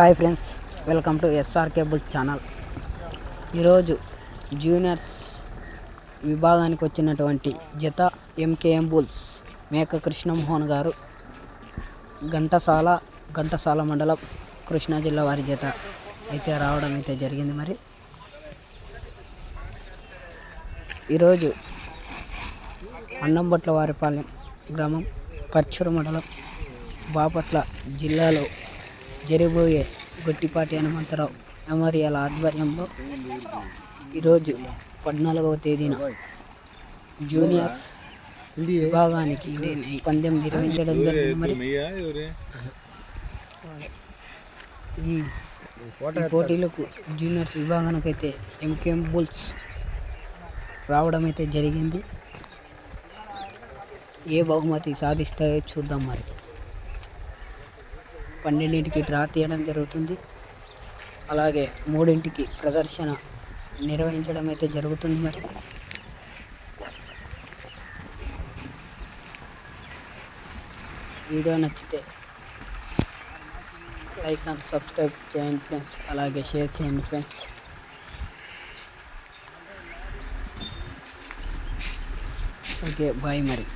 Hi friends welcome to SR cable channel. ఈరోజు juniors విభాగానికి వచ్చినటువంటి జత ఎంకేఎం బుల్స్ మేక కృష్ణమోహన్ గారు ఘంటసాల ఘంటసాల మండలం కృష్ణా జిల్లా వారి జత అయితే రావడం అయితే జరిగింది మరి. ఈరోజు అన్నంబట్ల వారిపాలెం గ్రామం పర్చూరు మండలం బాపట్ల జిల్లాలో జరిగిపోయే గొట్టిపాటి హనుమంతరావు మెమోరియల్ ఆధ్వర్యంలో ఈరోజు పద్నాలుగవ తేదీన జూనియర్స్ విభాగానికి పందెం నిర్వహించడం మరి ఈ పోటీలకు జూనియర్స్ విభాగానికి అయితే ఎంకేఎం బుల్స్ రావడం అయితే జరిగింది. ఏ బహుమతి సాధిస్తాయో చూద్దాం మరి. పన్నెండింటికి డ్రా తీయడం జరుగుతుంది. అలాగే మూడింటికి ప్రదర్శన నిర్వహించడం అయితే జరుగుతుంది మరి. వీడియో నచ్చితే లైక్ అండ్ సబ్స్క్రైబ్ చేయండి ఫ్రెండ్స్. అలాగే షేర్ చేయండి ఫ్రెండ్స్. ఓకే బాయ్ మరి.